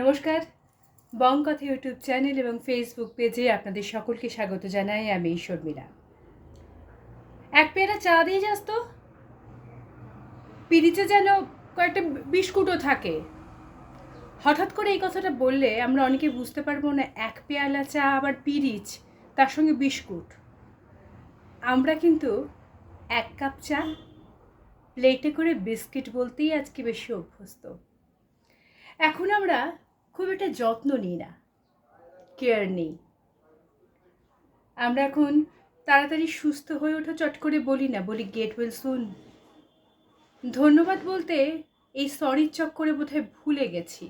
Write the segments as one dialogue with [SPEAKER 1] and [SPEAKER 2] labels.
[SPEAKER 1] নমস্কার। Bongkotha YouTube channel এবং Facebook পেজে আপনাদের সকলকে স্বাগত জানাই, আমি শর্মিলা। এক পেয়ারা চা দিয়ে যাস তো। পিরিচে যেন কয়েকটা বিস্কুটও থাকে। হঠাৎ করে এই কথাটা বললে আমরা অনেকে বুঝতে পারব না, এক পেয়ালা চা আবার পিরিচ, তার সঙ্গে বিস্কুট। আমরা কিন্তু এক কাপ চা, প্লেটে করে বিস্কিট বলতেই আজকে বেশি অভ্যস্ত। এখন আমরা খুব একটা যত্ন নিই না কেয়ার নেই। আমরা এখন তাড়াতাড়ি সুস্থ হয়ে ওঠা চট করে বলি না, বলি গেট ওয়েল সুন ধন্যবাদ বলতে এই সরির চক্করে বোধহয় ভুলে গেছি।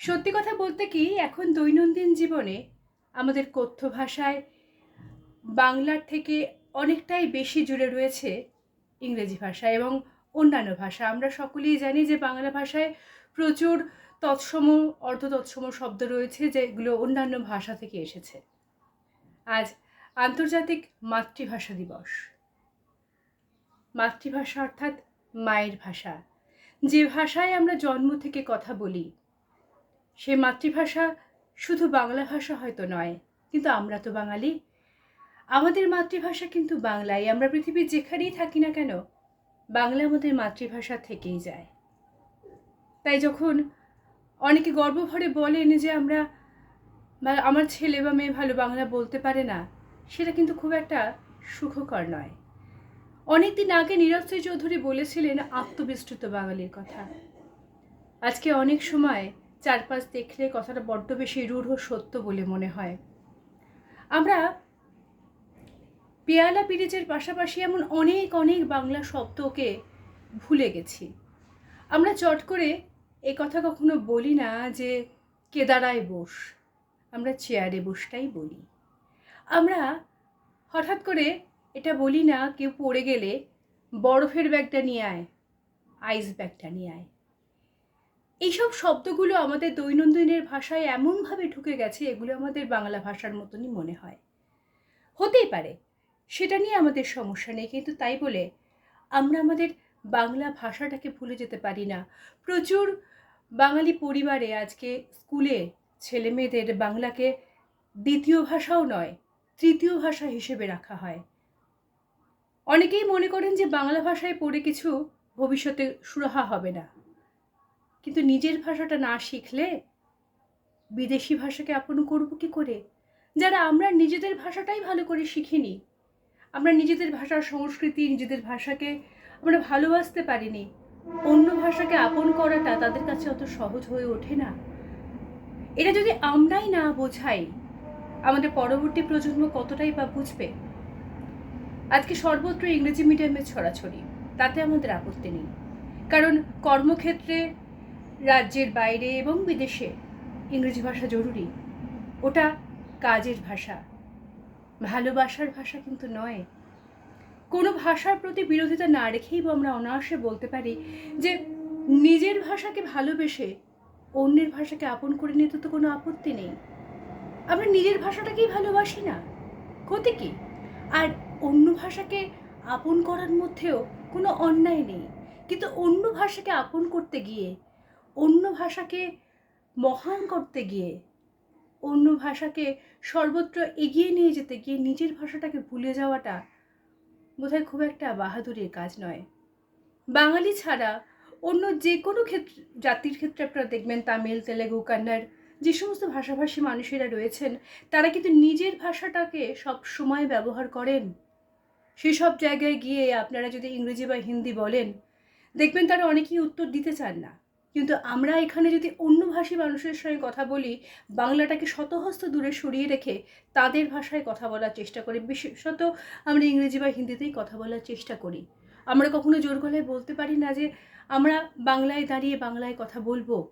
[SPEAKER 1] সত্যি কথা বলতে কি, এখন দৈনন্দিন জীবনে আমাদের কথ্য ভাষায় বাংলার থেকে অনেকটাই বেশি জুড়ে রয়েছে ইংরেজি ভাষা এবং অন্যান্য ভাষা। আমরা সকলেই জানি যে বাংলা ভাষায় প্রচুর তৎসম অর্ধ তৎসম শব্দ রয়েছে যেগুলো অন্যান্য ভাষা থেকে এসেছে। আজ আন্তর্জাতিক মাতৃভাষা দিবস। মাতৃভাষা অর্থাৎ মায়ের ভাষা। যে ভাষায় আমরা জন্ম থেকে কথা বলি, সে মাতৃভাষা শুধু বাংলা ভাষা হয়তো নয়, কিন্তু আমরা তো বাঙালি। আমাদের মাতৃভাষা কিন্তু বাংলাই। আমরা পৃথিবীর যেখানেই থাকি না কেন বাংলা আমাদের মাতৃভাষা থেকেই যায়। তাই যখন অনেকে গর্বভরে বলেন যে আমরা বা আমার ছেলে বা মেয়ে ভালো বাংলা বলতে পারে না, সেটা কিন্তু খুব একটা সুখকর নয়। অনেকদিন আগে নীরজ চৌধুরী বলেছিলেন আত্মবিস্তৃত বাঙালির কথা। আজকে অনেক সময় চারপাশ দেখলে কথাটা বড্ড বেশি রূঢ় সত্য বলে মনে হয়। আমরা পেয়ালা পিরিচের পাশাপাশি এমন অনেক অনেক বাংলা শব্দকে ভুলে গেছি। আমরা চট করে এ কথা কখনো বলি না যে কেদারায় বস, আমরা চেয়ারে বসটাই বলি। আমরা হঠাৎ করে এটা বলি না, কেউ পড়ে গেলে বরফের ব্যাগটা নিয়ে আয়, আইস ব্যাগটা নিয়ে আয়। এইসব শব্দগুলো আমাদের দৈনন্দিনের ভাষায় এমনভাবে ঢুকে গেছে, এগুলো আমাদের বাংলা ভাষার মতনই মনে হয়। হতেই পারে সেটা নিয়ে আমাদের সমস্যা নেই, কিন্তু তাই বলে আমরা আমাদের বাংলা ভাষাটাকে ভুলে যেতে পারি না। প্রচুর বাঙালি পরিবারে আজকে স্কুলে ছেলে মেয়েদের বাংলাকে দ্বিতীয় ভাষাও নয়, তৃতীয় ভাষা হিসেবে রাখা হয়। অনেকেই মনে করেন যে বাংলা ভাষায় পড়ে কিছু ভবিষ্যতে সুরাহা হবে না। কিন্তু নিজের ভাষাটা না শিখলে বিদেশি ভাষাকে আপন করব কি করে? যারা আমরা নিজেদের ভাষাটাই ভালো করে শিখিনি আমরা নিজেদের ভাষার সংস্কৃতি, নিজেদের ভাষাকে আমরা ভালোবাসতে পারিনি। অন্য ভাষাকে আপন করাটা তাদের কাছে অত সহজ হয়ে ওঠে না। এটা যদি আমরাই না বোঝাই, আমাদের পরবর্তী প্রজন্ম কতটাই বা বুঝবে? আজকে সর্বত্র ইংরেজি মিডিয়ামে ছড়াছড়ি, তাতে আমাদের আপত্তি নেই। কারণ কর্মক্ষেত্রে, রাজ্যের বাইরে এবং বিদেশে ইংরেজি ভাষা জরুরি। ওটা কাজের ভাষা। ভালোবাসার ভাষা কিন্তু নয়। কোনো ভাষার প্রতি বিরোধিতা না রেখেই আমরা অনায়াসে বলতে পারি যে নিজের ভাষাকে ভালোবেসে অন্যের ভাষাকে আপন করে নিতে তো কোনো আপত্তি নেই। আমরা নিজের ভাষাটাকেই ভালোবাসি না। ক্ষতি কি? আর অন্য ভাষাকে আপন করার মধ্যেও কোনো অন্যায় নেই। কিন্তু অন্য ভাষাকে আপন করতে গিয়ে, অন্য ভাষাকে মহান করতে গিয়ে অন্য ভাষাকে সর্বত্র এগিয়ে নিয়ে যেতে গিয়ে নিজের ভাষাটাকে ভুলে যাওয়াটা বোধহয় খুব একটা বাহাদুরির কাজ নয়। বাঙালি ছাড়া অন্য যে কোনো ক্ষেত্রে, জাতির ক্ষেত্রে আপনারা দেখবেন তামিল, তেলেগু কান্নাড় যে সমস্ত ভাষাভাষী মানুষেরা রয়েছেন, তারা কিন্তু নিজের ভাষাটাকে সব সময় ব্যবহার করেন। সেসব জায়গায় গিয়ে আপনারা যদি ইংরেজি বা হিন্দি বলেন, দেখবেন তারা অনেকেই উত্তর দিতে চান না। কিন্তু আমরা এখানে যদি অন্য ভাষী মানুষের সঙ্গে কথা বলি, বাংলাটাকে শতহস্ত দূরে সরিয়ে রেখে তাদের ভাষায় কথা বলার চেষ্টা করি, বিশেষত আমরা ইংরেজি বা হিন্দিতেই কথা বলার চেষ্টা করি। আমরা কখনো জোর গলায় বলতে পারি না যে আমরা বাংলায় দাঁড়িয়ে বাংলায় কথা বলব।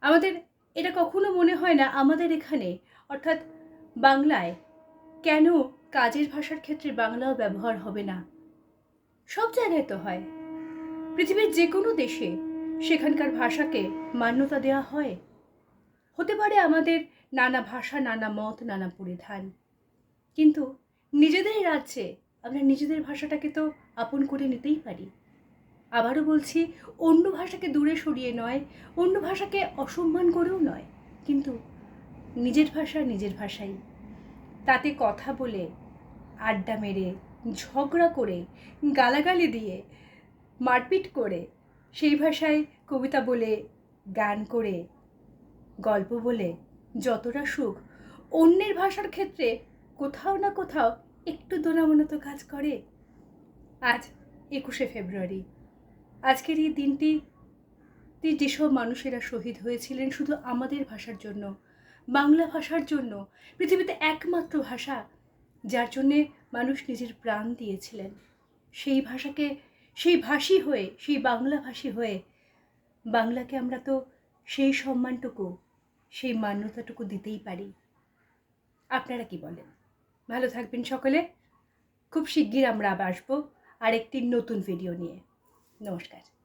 [SPEAKER 1] আমাদের, এটা কখনো মনে হয় না, আমাদের এখানে, অর্থাৎ বাংলায় কেন কাজের ভাষার ক্ষেত্রে বাংলাও ব্যবহার হবে না? সব জায়গায় তো হয়। পৃথিবীর যে কোনো দেশে সেখানকার ভাষাকে মান্যতা দেওয়া হয়। হতে পারে আমাদের নানা ভাষা, নানা মত, নানা পরিধান। কিন্তু নিজেদের রাজ্যে আমরা নিজেদের ভাষাটাকে তো আপন করে নিতেই পারি। আবারও বলছি, অন্য ভাষাকে দূরে সরিয়ে নয়, অন্য ভাষাকে অসম্মান করেও নয়। কিন্তু নিজের ভাষা নিজের ভাষাই। তাতে কথা বলে, আড্ডা মেরে, ঝগড়া করে, গালাগালি দিয়ে, মারপিট করে সেই ভাষায় কবিতা বলে, গান করে, গল্প বলে, যতটা সুখ, অন্যের ভাষার ক্ষেত্রে কোথাও না কোথাও একটু দোনামনো তো কাজ করে। আজ একুশে ফেব্রুয়ারি। আজকের এই দিনটি যেসব মানুষেরা শহীদ হয়েছিলেন শুধু আমাদের ভাষার জন্য, বাংলা ভাষার জন্য, পৃথিবীতে একমাত্র ভাষা যার জন্যে মানুষ নিজের প্রাণ দিয়েছিলেন। সেই ভাষাকে সেই ভাষী হয়ে, সেই বাংলাভাষী হয়ে বাংলাকে আমরা তো সেই সম্মানটুকু, সেই মান্যতাটুকু দিতেই পারি। আপনারা কি বলেন? ভালো থাকবেন সকলে। খুব শিগগির আমরা আবার আসব আরেকটি নতুন ভিডিও নিয়ে। নমস্কার।